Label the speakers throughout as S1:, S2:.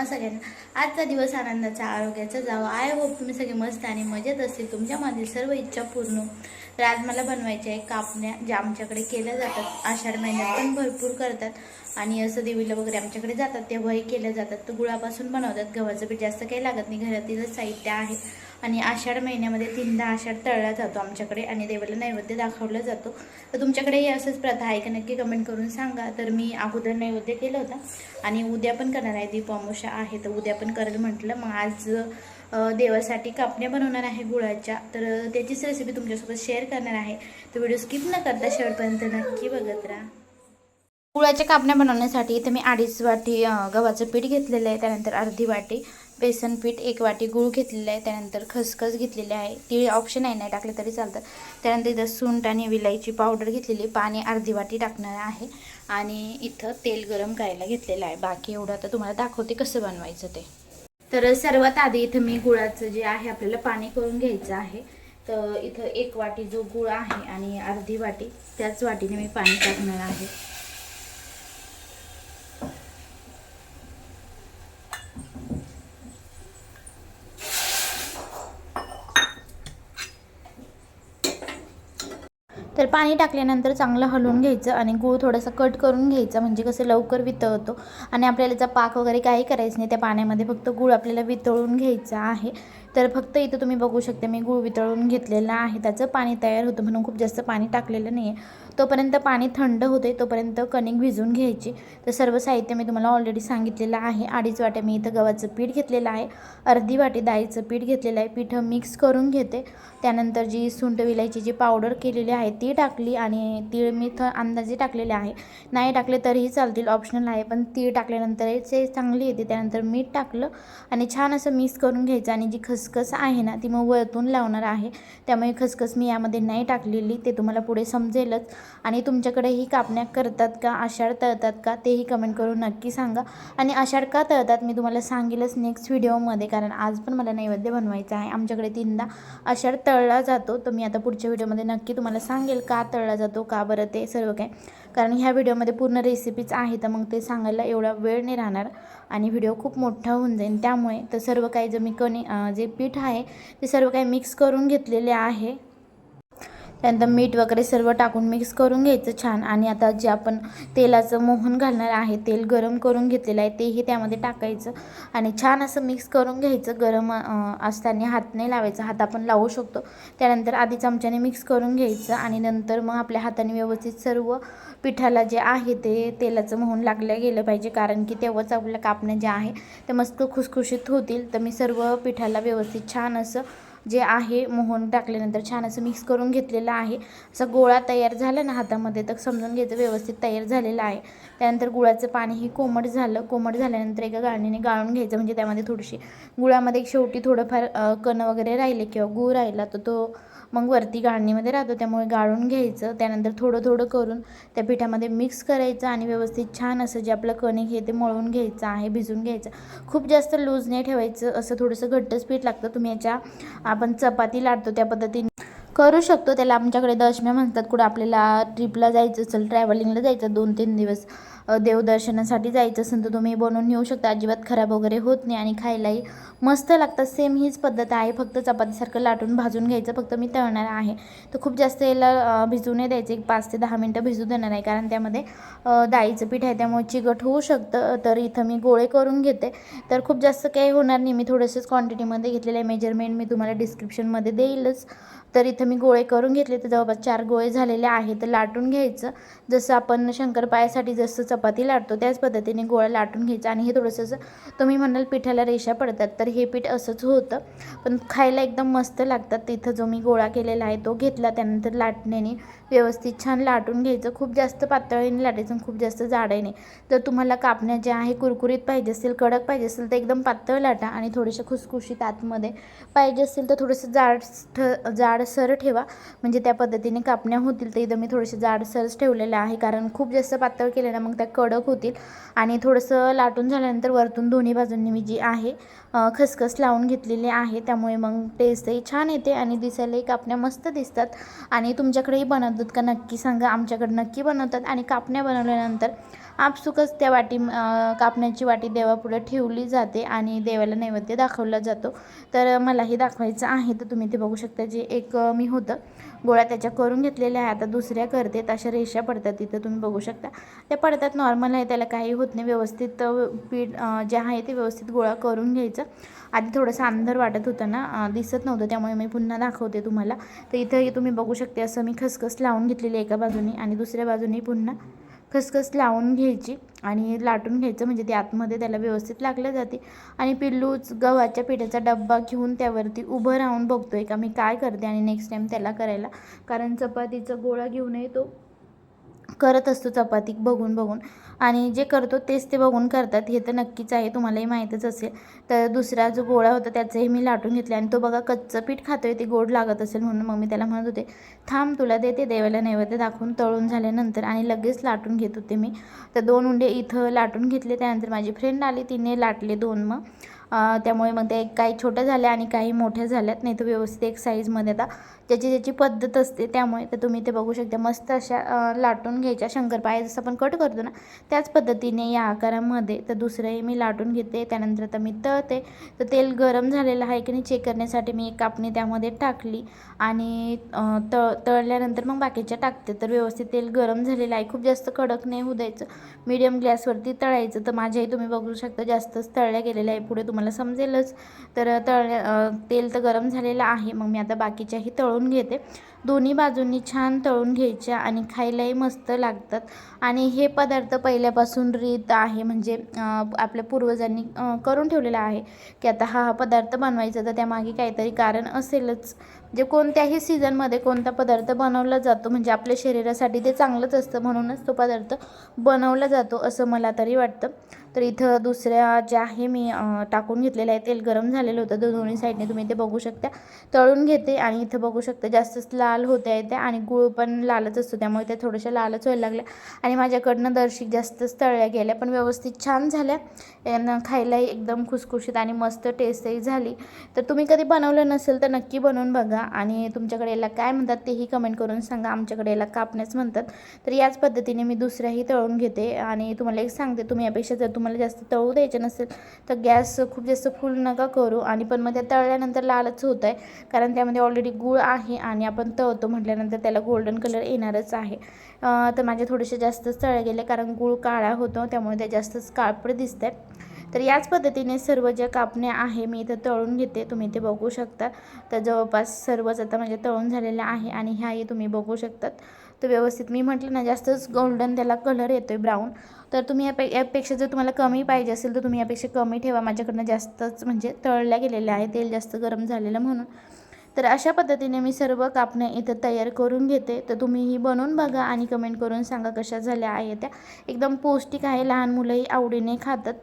S1: तुम्हा सगळ्यांना आजचा दिवस आनंदाचा आरोग्याचा जावा. आय होप तुम्ही सगळे मस्त आणि मजेत असतील. तुमच्यामधील सर्व इच्छा पूर्ण तर आज मला बनवायच्या आहे कापण्या ज्या आमच्याकडे केल्या जातात. आषाढ महिन्यात पण भरपूर करतात. आणि असं देवीला वगैरे आमच्याकडे जातात. तेव्हाही केल्या जातात. तर गुळापासून बनवतात. गव्हाचं पीठ जास्त काही लागत नाही. घरातीलच साहित्य आहे. आणि आषाढ महिन्यामध्ये तीनदा आषाढ तळला जातो आमच्याकडे आणि देवाला नैवेद्य दाखवला जातो. तर तुमच्याकडेही असंच प्रथा आहे का? नक्की कमेंट करून सांगा. तर मी अगोदर नैवेद्य केलं होतं आणि उद्या पण करणार आहे. दीप अमावस्या आहे तर उद्या पण करेल म्हटलं. मग आज देवासाठी कापण्या बनवणार आहे गुळाच्या. तर त्याचीच रेसिपी तुमच्यासोबत शेअर करणार आहे. तर व्हिडिओ स्किप न करता शेवटपर्यंत नक्की बघत राहा. गुळाच्या कापण्या बनवण्यासाठी इथे मी अडीच वाटी गव्हाचं पीठ घेतलेलं आहे. त्यानंतर अर्धी वाटी बेसन पीठ एक वाटी गूळ घेतलेलं आहे त्यानंतर खसखस घेतलेली आहे. ती ऑप्शन आहे नाही टाकलं तरी चालतं. त्यानंतर इथं सुंट आणि विलायची पावडर घेतलेली पाणी अर्धी वाटी टाकणार आहे. आणि इथं तेल गरम करायला घेतलेलं आहे. बाकी एवढं आता तुम्हाला दाखवते कसं बनवायचं ते. तर सर्वात आधी इथं मी गुळाचं जे आहे आपल्याला पाणी करून घ्यायचं आहे. तर इथं एक वाटी जो गुळ आहे आणि अर्धी वाटी त्याच वाटीने मी पाणी टाकणार आहे. तर पाणी टाकल्यानंतर चांगलं हलवून घ्यायचं आणि गूळ थोडंसं कट करून घ्यायचं म्हणजे कसं लवकर वितळतो. आणि आपल्याला जर पाक वगैरे काही करायचं नाही त्या पाण्यामध्ये फक्त गूळ आपल्याला वितळून घ्यायचं आहे. तर फक्त इथं तुम्ही बघू शकता मी गूळ वितळून घेतलेलं आहे. त्याचं पाणी तयार होतं म्हणून खूप जास्त पाणी टाकलेलं नाही आहे तोपर्यंत पाणी थंड होते तोपर्यंत कणिक भिजवून घ्यायची. तर सर्व साहित्य मी तुम्हाला ऑलरेडी सांगितलेलं आहे. अडीच वाट्या मी इथं गव्हाचं पीठ घेतलेलं आहे. अर्धी वाटी डाळीचं पीठ घेतलेलं आहे. पीठं मिक्स करून घेते. त्यानंतर जी सुंठ विलायची जी पावडर केलेली आहे ती टाकली आणि तीळ मी थ अंदाजे टाकलेले आहे. नाही टाकले तरीही चालतील ऑप्शनल आहे. पण तीळ टाकल्यानंतर ते चांगली येते. त्यानंतर मीठ टाकलं आणि छान असं मिक्स करून घ्यायचं आणि जी खस खसखस आहे ना ती मग वरतून लावणार आहे. त्यामुळे खसखस मी यामध्ये नाही टाकलेली ते तुम्हाला पुढे समजेलच. आणि तुमच्याकडे ही कापण्या करतात का आषाढ तळतात का तेही कमेंट करून नक्की सांगा. आणि आषाढ का तळतात मी तुम्हाला सांगेलच नेक्स्ट व्हिडिओमध्ये कारण आज पण मला नैवेद्य बनवायचं आहे. आमच्याकडे तीनदा आषाढ तळला जातो तर मी आता पुढच्या व्हिडिओमध्ये नक्की तुम्हाला सांगेल का तळला जातो का बरं ते सर्व काय. कारण ह्या व्हिडिओमध्ये पूर्ण रेसिपीच आहे तर मग ते सांगायला एवढा वेळ नाही राहणार आणि व्हिडिओ खूप मोठा होऊन जाईल त्यामुळे तर सर्व काही जे मी कणी जे पीठ आहे ते सर्व काही मिक्स करून घेतलेले आहे. त्यानंतर मीठ वगैरे सर्व टाकून मिक्स करून घ्यायचं छान. आणि आता जे आपण तेलाचं मोहन घालणार आहे तेल गरम करून घेतलेलं आहे तेही त्यामध्ये टाकायचं. आणि छान असं मिक्स करून घ्यायचं गरम असताना हात नाही लावायचा हात आपण लावू शकतो. त्यानंतर आधी चमच्याने मिक्स करून घ्यायचं आणि नंतर मग आपल्या हाताने व्यवस्थित सर्व पिठाला जे आहे ते तेलाचं मोहन लागलं गेलं पाहिजे. कारण की तेव्हाच आपलं कापणं जे आहे ते मस्त खुसखुशीत होतील. तर मी सर्व पिठाला व्यवस्थित छान असं जे आहे मोहन टाकल्यानंतर छान असं मिक्स करून घेतलेलं आहे. असं गोळा तयार झाला ना हातामध्ये तर समजून घ्यायचं व्यवस्थित तयार झालेलं आहे. त्यानंतर गुळाचं पाणीही कोमट झालं. कोमट झाल्यानंतर एका गाळणीने गाळून घ्यायचं म्हणजे त्यामध्ये थोडीशी गुळामध्ये शेवटी थोडंफार कण वगैरे राहिले किंवा गूळ राहिला तर तो मग वरती गाळणीमध्ये राहतो त्यामुळे गाळून घ्यायचं. त्यानंतर थोडं थोडं करून त्या पिठामध्ये मिक्स करायचं आणि व्यवस्थित छान असं जे आपलं कणिक आहे ते मळून घ्यायचं आहे भिजून घ्यायचं. खूप जास्त लूज नाही ठेवायचं असं थोडंसं घट्टच पीठ लागतं. तुम्ही याच्या आपण चपाती लाटतो त्या पद्धतीने करू शकतो त्याला. आमच्याकडे दशम्या म्हणतात कुठं आपल्याला ट्रिपला जायचं असेल ट्रॅव्हलिंगला जायचं दोन तीन दिवस देवदर्शनासाठी जायचं असेल तर तुम्ही बनवून नेऊ शकता. अजिबात खराब वगैरे होत नाही आणि खायलाही मस्त लागतात सेम हीच पद्धत आहे. फक्त चपातीसारखं लाटून भाजून घ्यायचं. फक्त मी तळणार आहे. तर खूप जास्त याला भिजू नाही द्यायचं. एक पाच ते दहा मिनटं भिजू देणार आहे. कारण त्यामध्ये अ, डाळीचं पीठ आहे. त्यामुळे चिकट होऊ शकतं. तर इथं मी गोळे करून घेते. तर खूप जास्त काही होणार नाही. मी थोडंसंच क्वांटिटीमध्ये घेतलेलं आहे. मेजरमेंट मी तुम्हाला डिस्क्रिप्शनमध्ये देईलच. तर इथं मी गोळे करून घेतले तर जवळपास चार गोळे झालेले आहेत तर लाटून घ्यायचं. जसं आपण शंकरपायासाठी जसं चपाती लाटतो त्याच पद्धतीने गोळा लाटून घ्यायचं. आणि हे थोडंसं असं तुम्ही म्हणाल पिठाला रेषा पडतात तर हे पीठ असंच होतं. पण खायला एकदम मस्त लागतात. तिथं जो मी गोळा केलेला आहे तो घेतला त्यानंतर लाटण्याने व्यवस्थित छान लाटून घ्यायचं. खूप जास्त पातळीने लाटायचं खूप जास्त जाडायने जर तर तुम्हाला कापण्या ज्या आहे कुरकुरीत पाहिजे असेल कडक पाहिजे असेल तर एकदम पातळ लाटा आणि थोडेसे खुसखुशीत आतमध्ये. पाहिजे असेल तर थोडंसं जाड जाडसर जाडसर ठेवा. म्हणजे त्या पद्धतीने कापण्या होतील तर इथं मी थोडेसे जाडसरच ठेवलेले आहे. कारण खूप जास्त पातळ केले ना मग त्या कडक होतील. आणि थोडंसं लाटून झाल्यानंतर वरतून दोन्ही बाजूंनी मी जी आहे खसखस लावून घेतलेली आहे. त्यामुळे मग टेस्टही छान येते आणि दिसायलाही कापण्या मस्त दिसतात. आणि तुमच्याकडेही बनवतात का नक्की सांगा. आमच्याकडे नक्की बनवतात. आणि कापण्या बनवल्यानंतर आपसुकच त्या वाटी कापण्याची वाटी देवापुढे ठेवली जाते आणि देवाला नैवेद्य दाखवला जातो. तर मलाही दाखवायचं आहे तर तुम्ही ते बघू शकता जे एक मी होतं. गोळ्या त्याच्या करून घेतलेल्या आहे आता दुसऱ्या करते अशा रेषा पडतात तिथं तुम्ही बघू शकता. त्या पडतात नॉर्मल आहे त्याला काही होत नाही व्यवस्थित पीठ जे आहे ते व्यवस्थित गोळा करून घ्यायचं. आधी थोडंसं अंधार वाटत होतं ना दिसत नव्हतं त्यामुळे मी पुन्हा दाखवते तुम्हाला. तर इथंही तुम्ही बघू शकते असं मी खसखस लावून घेतलेली आहे एका बाजूनी आणि दुसऱ्या बाजूनी पुन्हा खसखस लावून घ्यायची आणि लाटून घ्यायचं म्हणजे ते आतमध्ये त्याला व्यवस्थित लागलं जाते. आणि पिल्लूच गव्हाच्या पिठाचा डब्बा घेऊन त्यावरती उभं राहून बघतो आहे का मी काय करते आणि नेक्स्ट टाईम त्याला करायला. कारण चपातीचा गोळा घेऊनही तो करत असतो चपाती बघून बघून. आणि जे करतो तेच ते बघून करतात. हे तर नक्कीच आहे. तुम्हालाही माहीतच असेल. तर दुसरा जो गोळा होता त्याचंही मी लाटून घेतले आणि तो बघा कच्चं पीठ खातोय ते गोड लागत असेल म्हणून मग मी त्याला म्हणत होते थांब तुला देते देवाला नैवेद्य दाखवून तळून झाल्यानंतर. आणि लगेच लाटून घेत होते मी. तर दोन उंडे इथं लाटून घेतले. त्यानंतर माझी फ्रेंड आली. तिने लाटले दोन मग. त्यामुळे मग ते काही छोट्या झाल्या आणि काही मोठ्या झाल्यात. नाही तर व्यवस्थित एक साईजमध्ये आता ज्याची ज्याची पद्धत असते त्यामुळे तर तुम्ही ते बघू शकता. मस्त अशा लाटून घ्यायच्या शंकरपाळ्या जसं आपण कट करतो ना त्याच पद्धतीने या आकारामध्ये. तर दुसरंही मी लाटून घेते. त्यानंतर आता मी तळते. तर तेल गरम झालेलं आहे की नाही चेक करण्यासाठी मी एक कापणी त्यामध्ये टाकली. आणि तळ तळल्यानंतर मग बाकीच्या टाकते. तर व्यवस्थित तेल गरम झालेलं आहे. खूप जास्त कडक नाही होऊ द्यायचं. मीडियम गॅसवरती तळायचं. तर माझ्याही तुम्ही बघू शकता जास्तच तळल्या गेलेल्या आहे. पुढे तुम्हाला समजेलच. तर तळल्या तेल तर गरम झालेलं आहे. मग मी आता बाकीच्याही तळून घेते दोन्ही बाजूंनी छान तळून घ्यायच्या आणि खायलाही मस्त लागतात. आणि हे पदार्थ पहिल्यापासून रीत आहे म्हणजे आपल्या पूर्वजांनी करून ठेवलेला आहे की आता हा हा पदार्थ बनवायचा तर त्यामागे काहीतरी कारण असेलच. म्हणजे कोणत्याही सीझनमध्ये कोणता पदार्थ बनवला जातो म्हणजे आपल्या शरीरासाठी ते चांगलंच असतं म्हणूनच तो पदार्थ बनवला जातो असं मला तरी वाटतं. तर इथं दुसऱ्या ज्या आहे मी टाकून घेतलेलं आहे तेल गरम झालेलं होतं तर दोन्ही साईडने तुम्ही ते बघू शकता. तळून घेते आणि इथं बघू शकता जास्तच लाल लाल होत्या येत्या आणि गुळ पण लालच असतो त्यामुळे त्या थोड्याशा लालच व्हायला लागल्या. आणि माझ्याकडनं दर्शिक जास्तच तळल्या गेल्या पण व्यवस्थित छान झाल्या. यांना खायलाही एकदम खुसखुशीत आणि मस्त टेस्टही झाली. तर तुम्ही कधी बनवलं नसेल तर नक्की बनवून बघा आणि तुमच्याकडे याला काय म्हणतात तेही कमेंट करून सांगा. आमच्याकडे याला कापण्याच म्हणतात. तर याच पद्धतीने मी दुसऱ्याही तळून घेते आणि तुम्हाला एक सांगते तुम्ही यापेक्षा जर तुम्हाला जास्त तळू द्यायचे नसेल तर गॅस खूप जास्त फुल नका करू. आणि पण मग त्या तळल्यानंतर लालच होत आहे कारण त्यामध्ये ऑलरेडी गूळ आहे आणि आपण होतो म्हटल्यानंतर त्याला गोल्डन कलर येणारच आहे. तर माझे थोडेसे जास्तच तळे गेले कारण गूळ काळा होतो त्यामुळे ते जास्तच काळपड दिसत आहे तर याच पद्धतीने सर्व ज्या कापण्या आहे मी इथं तळून घेते. तुम्ही ते बघू शकता. तर जवळपास सर्वच आता म्हणजे तळून झालेल्या आहे आणि ह्याही तुम्ही बघू शकतात. तर व्यवस्थित मी म्हटलं ना जास्तच गोल्डन त्याला कलर येतो आहे ब्राऊन तर तुम्ही यापे यापेक्षा जर तुम्हाला कमी पाहिजे असेल तर तुम्ही यापेक्षा कमी ठेवा. माझ्याकडनं जास्तच म्हणजे तळल्या गेलेल्या आहे. तेल जास्त गरम झालेलं म्हणून. तर अशा पद्धतीने मी सर्व कापण्या इथं तयार करून घेते. तर तुम्हीही बनवून बघा आणि कमेंट करून सांगा कशा झाल्या आहे त्या. एकदम पौष्टिक आहे लहान मुलंही आवडीने खातात.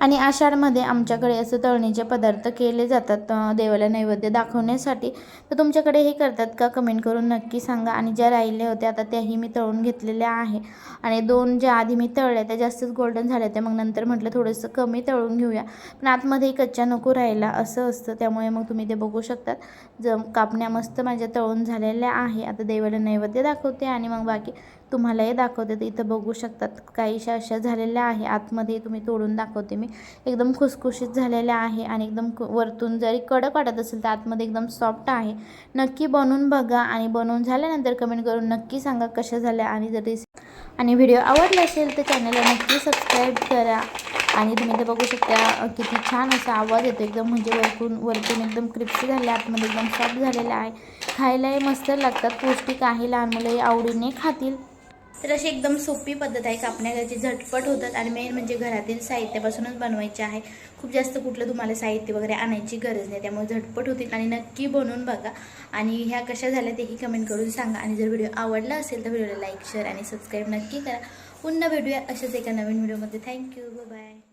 S1: आणि आषाढमध्ये आमच्याकडे असं तळणीचे पदार्थ केले जातात देवाला नैवेद्य दाखवण्यासाठी. तर तुमच्याकडे हे करतात का? कमेंट करून नक्की सांगा. आणि ज्या राहिल्या होत्या आता त्याही मी तळून घेतलेल्या आहे. आणि दोन ज्या आधी मी तळल्या त्या जास्तच गोल्डन झाल्या त्या. मग नंतर म्हटलं थोडंसं कमी तळून घेऊया. पण आतमध्येही कच्च्या नको राहिला असं असतं. त्यामुळे मग तुम्ही ते बघू शकतात. ज कापण्या मस्त माझ्या तळून झालेल्या आहे. आता देवाला नैवेद्य दाखवते आणि मग बाकी तुम्हालाही दाखवते. तर इथं बघू शकतात काहीशा अशा झालेल्या आहे. आतमध्ये तुम्ही तोडून दाखवते मी. एकदम खुसखुशीत झालेल्या आहे आणि एकदम कु- वरतून जरी कडक वाटत असेल तर आतमध्ये एकदम सॉफ्ट आहे. नक्की बनवून बघा आणि बनवून झाल्यानंतर कमेंट करून नक्की सांगा कशा झाल्या आणि जर आणि व्हिडिओ आवडला असेल तर चॅनलला नक्की सबस्क्राईब करा. आणि तुम्ही ते बघू शकता किती छान असा आवाज येतो. एकदम म्हणजे वरतून वरतून एकदम क्रिप्सी झाले आतमध्ये एकदम सॉफ्ट झालेला आहे. खायलाही मस्त लागतात. पौष्टिक आहे. लहान मुलंही आवडीने खातील. तर अशी एकदम सोपी पद्धत आहे कापण्याची झटपट होतात आणि मेन म्हणजे घरातील साहित्यापासूनच बनवायचे आहे. खूप जास्त कुठलं तुम्हाला साहित्य वगैरे आणायची गरज नाही त्यामुळे झटपट होतील आणि नक्की बनवून बघा. आणि ह्या कशा झाल्या तेही कमेंट करून सांगा. आणि जर व्हिडिओ आवडला असेल तर व्हिडिओला लाईक शेअर आणि सबस्क्राईब नक्की करा. पुन्हा भेटूया अशाच एका नवीन व्हिडिओमध्ये थँक्यू बाय